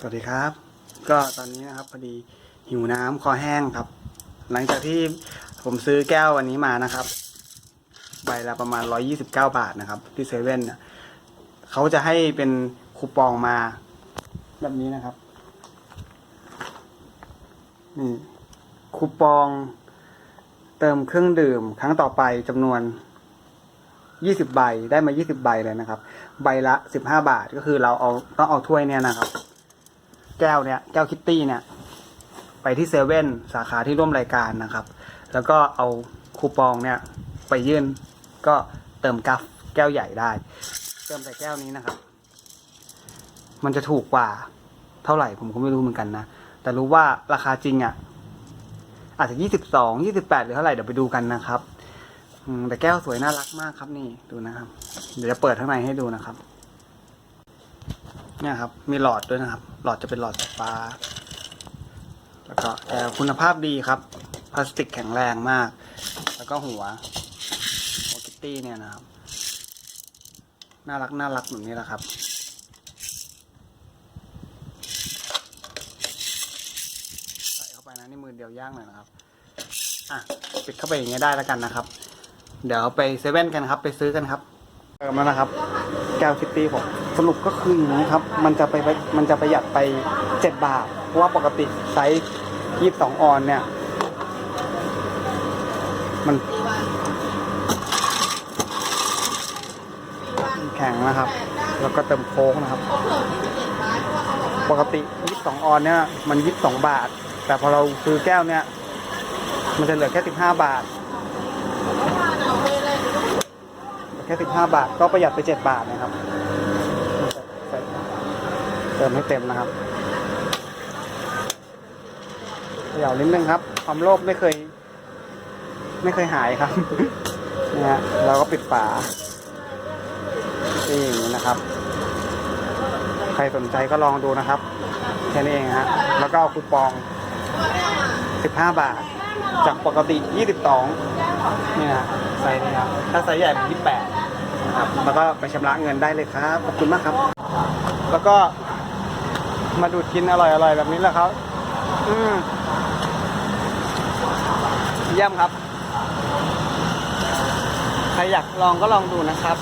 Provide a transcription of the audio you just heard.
สวัสดีครับ ก็ตอนนี้นะครับพอดีหิวน้ำคอแห้งครับ หลังจากที่ผมซื้อแก้ววันนี้มานะครับ ใบละประมาณ129 บาทนะครับ ที่เซเว่นเขาจะให้เป็นคูปองมา แบบนี้นะครับนี่คูปอง เติมเครื่องดื่ม ครั้งต่อไปจำนวน20ใบได้มา20ใบเลยนะครับ ใบละ15บาทก็คือเราเอาต้องเอาถ้วยเนี่ยนะครับ แก้วเนี่ยแก้วคิตตี้เนี่ย ไปที่เซเว่นสาขาที่ร่วมรายการนะครับ แล้วก็เอาคูปองเนี่ยไปยื่นก็เติมกัฟแก้วใหญ่ได้ เติมใส่แก้วนี้นะครับ มันจะถูกกว่าเท่าไหร่ผมก็ไม่รู้เหมือนกันนะ แต่รู้ว่าราคาจริงอะ่ะ อาจจะยี่สิบสองยี่สิบแปดหรือเท่าไหร่เดี๋ยวไปดูกันนะครับแต่แก้วสวยน่ารักมากครับนี่ดูนะครับ เดี๋ยวจะเปิดข้างในให้ดูนะครับ เนี่ยครับ มีหลอดด้วยนะครับ หลอดจะเป็นหลอดไฟฟ้า แล้วก็แอร์คุณภาพดีครับ พลาสติกแข็งแรงมาก แล้วก็หัวโอคิตตี้เนี่ยนะครับ น่ารักน่ารักแบบนี้แหละครับใส่เข้าไปนะนี่มือเดียวย่างหน่อยนะครับอะปิดเข้าไปอย่างเงี้ยได้แล้วกันนะครับ เดี๋ยวไปเซเว่นกันครับ ไปซื้อกันครับเติมแล้วนะครับแก้วคิตตี้ผม สรุปก็คืออย่างนี้ครับ มันจะไปมันจะประหยัดไปเจ็ดบาท เพราะว่าปกติไซส์ยี่สิบสองออนเนี่ย มันแข็งนะครับ แล้วก็เติมโค้กนะครับ ปกติยี่สิบสองออนเนี่ย มันยี่สิบสองบาท แต่พอเราซื้อแก้วเนี่ย มันจะเหลือแค่สิบห้าบาทแค่สิบห้าบาท ก็ประหยัดไปเจ็ดบาทนะครับ เติมให้เต็มนะครับเขย่านิดนึงครับ ความโลภไม่เคย ไม่เคยหายครับนะฮะเราก็ปิดฝานี่อย่างนี้นะครับ ใครสนใจก็ลองดูนะครับแค่นี้เองฮะแล้วก็เอาคูปอง 15 บาท จากปกติ 22นี่นะไซส์นี้ครับถ้าไซส์ใหญ่เป็น28นะครับแล้วก็ไปชำระเงินได้เลยครับ ขอบคุณมากครับ แล้วก็ มาดูดกินอร่อยๆแบบนี้แหละครับ อืมเยี่ยมครับ ใครอยากลองก็ลองดูนะครับ